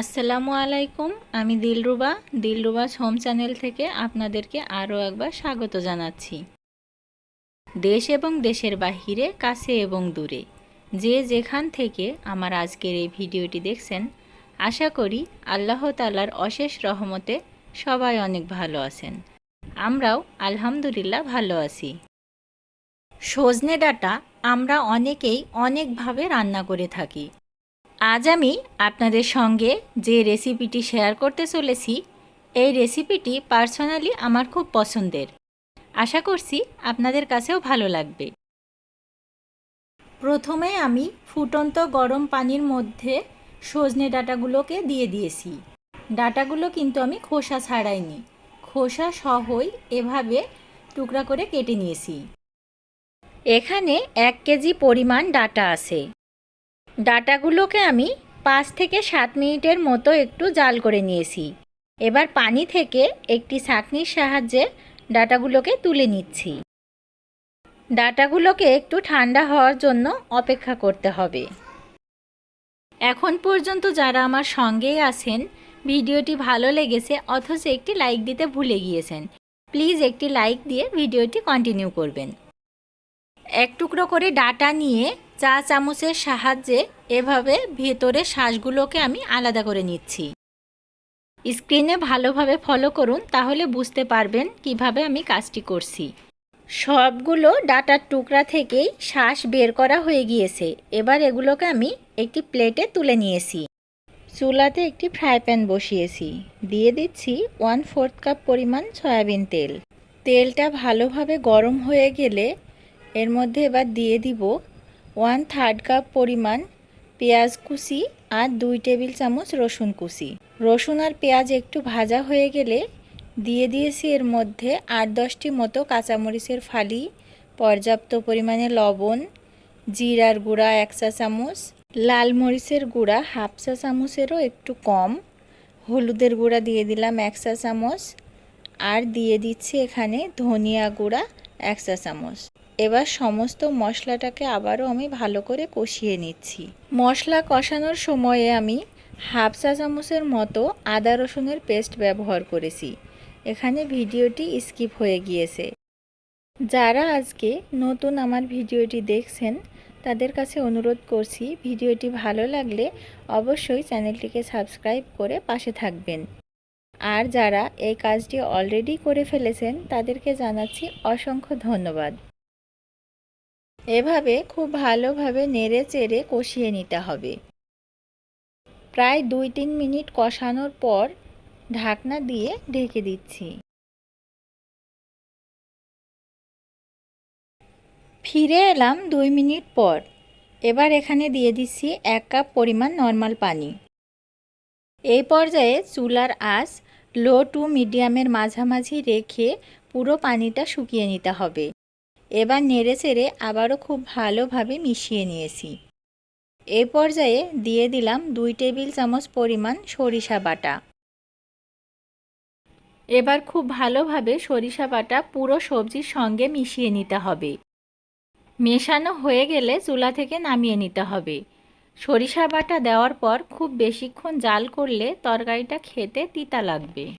আসসালামু আলাইকুম, আমি দিলরুবা। দিলরুবাস হোম চ্যানেল থেকে আপনাদেরকে আরও একবার স্বাগত জানাচ্ছি। দেশ এবং দেশের বাহিরে, কাছে এবং দূরে। যে যেখান থেকে আমার আজকের এই ভিডিওটি দেখছেন, আশা করি আল্লাহ তালার অশেষ রহমতে সবাই অনেক ভালো আছেন। আমরাও আলহামদুলিল্লাহ ভালো আছি। সজনে ডাটা আমরা অনেকেই অনেকভাবে রান্না করে থাকি। আজ আমি আপনাদের সঙ্গে যে রেসিপিটি শেয়ার করতে চলেছি, এই রেসিপিটি পার্সোনালি আমার খুব পছন্দের। আশা করছি আপনাদের কাছেও ভালো লাগবে। প্রথমে আমি ফুটন্ত গরম পানির মধ্যে সজনে ডাটাগুলোকে দিয়ে দিয়েছি। ডাটাগুলো কিন্তু আমি খোসা ছাড়াইনি। খোসা সহই এভাবে টুকরা করে কেটে নিয়েছি। এখানে এক কেজি পরিমাণ ডাটা আছে। ডাটাগুলোকে আমি পাঁচ থেকে সাত মিনিটের মতো একটু জাল করে নিয়েছি। এবার পানি থেকে একটি ছাঁকনির সাহায্যে ডাটাগুলোকে তুলে নিচ্ছি। ডাটাগুলোকে একটু ঠান্ডা হওয়ার জন্য অপেক্ষা করতে হবে। এখন পর্যন্ত যারা আমার সঙ্গেই আছেন, ভিডিওটি ভালো লেগেছে অথচ একটি লাইক দিতে ভুলে গিয়েছেন, প্লিজ একটি লাইক দিয়ে ভিডিওটি কন্টিনিউ করবেন। এক টুকরো করে ডাটা নিয়ে চা চামচের সাহায্যে এভাবে ভেতরে শ্বাসগুলোকে আমি আলাদা করে নিচ্ছি। স্ক্রিনে ভালোভাবে ফলো করুন, তাহলে বুঝতে পারবেন কীভাবে আমি কাজটি করছি। সবগুলো ডাটার টুকরা থেকেই শ্বাস বের করা হয়ে গিয়েছে। এবার এগুলোকে আমি একটি প্লেটে তুলে নিয়েছি। চুলাতে একটি ফ্রাই প্যান বসিয়েছি। দিয়ে দিচ্ছি ওয়ান ফোর্থ কাপ পরিমাণ সয়াবিন তেল। তেলটা ভালোভাবে গরম হয়ে গেলে এর মধ্যে এবার দিয়ে দিব ওয়ান থার্ড কাপ পরিমাণ পেঁয়াজ কুচি আর দুই টেবিল চামচ রসুন কুচি। রসুন আর পেঁয়াজ একটু ভাজা হয়ে গেলে দিয়ে দিয়েছি এর মধ্যে আট দশটি মতো কাঁচামরিচের ফালি, পর্যাপ্ত পরিমাণে লবণ, জিরার গুঁড়া এক চা চামচ, লাল মরিচের গুঁড়া হাফ চা চামচেরও একটু কম, হলুদের গুঁড়া দিয়ে দিলাম এক চা চামচ, আর দিয়ে দিচ্ছি এখানে ধনিয়া গুঁড়া এক চা চামচ। এবার সমস্ত মশলাটাকে আবারও আমি ভালো করে কষিয়ে নিচ্ছি। মশলা কষানোর সময়ে আমি হাফ চা চামচের মতো আদা রসুনের পেস্ট ব্যবহার করেছি। এখানে ভিডিওটি স্কিপ হয়ে গিয়েছে। যারা আজকে নতুন আমার ভিডিওটি দেখছেন, তাদের কাছে অনুরোধ করছি ভিডিওটি ভালো লাগলে অবশ্যই চ্যানেলটিকে সাবস্ক্রাইব করে পাশে থাকবেন। আর যারা এই কাজটি অলরেডি করে ফেলেছেন, তাদেরকে জানাচ্ছি অসংখ্য ধন্যবাদ। এভাবে খুব ভালোভাবে নেড়ে চেড়ে কষিয়ে নিতে হবে। প্রায় দুই তিন মিনিট কষানোর পর ঢাকনা দিয়ে ঢেকে দিচ্ছি। ফিরে এলাম দুই মিনিট পর। এবার এখানে দিয়ে দিচ্ছি এক কাপ পরিমাণ নর্মাল পানি। এই পর্যায়ে চুলার আঁচ লো টু মিডিয়ামের মাঝামাঝি রেখে পুরো পানিটা শুকিয়ে নিতে হবে। এবার নেড়ে চেড়ে আবারও খুব ভালোভাবে মিশিয়ে নিয়েছি। এ পর্যায়ে দিয়ে দিলাম দুই টেবিল চামচ পরিমাণ সরিষা বাটা। এবার খুব ভালোভাবে সরিষা বাটা পুরো সবজির সঙ্গে মিশিয়ে নিতে হবে। মেশানো হয়ে গেলে চুলা থেকে নামিয়ে নিতে হবে। সরিষা বাটা দেওয়ার পর খুব বেশিক্ষণ জাল করলে তরকারিটা খেতে তিতা লাগবে।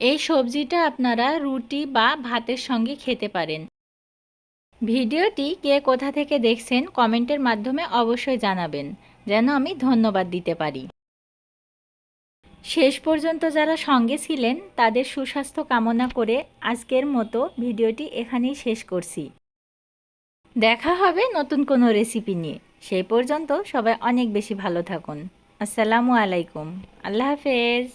এই সবজিটা আপনারা রুটি বা ভাতের সঙ্গে খেতে পারেন। ভিডিওটি কে কোথা থেকে দেখছেন কমেন্টের মাধ্যমে অবশ্যই জানাবেন, যেন আমি ধন্যবাদ দিতে পারি। শেষ পর্যন্ত যারা সঙ্গে ছিলেন, তাদের সুস্বাস্থ্য কামনা করে আজকের মতো ভিডিওটি এখানেই শেষ করছি। দেখা হবে নতুন কোনো রেসিপি নিয়ে। সেই পর্যন্ত সবাই অনেক বেশি ভালো থাকুন। আসসালামু আলাইকুম। আল্লাহ হাফেজ।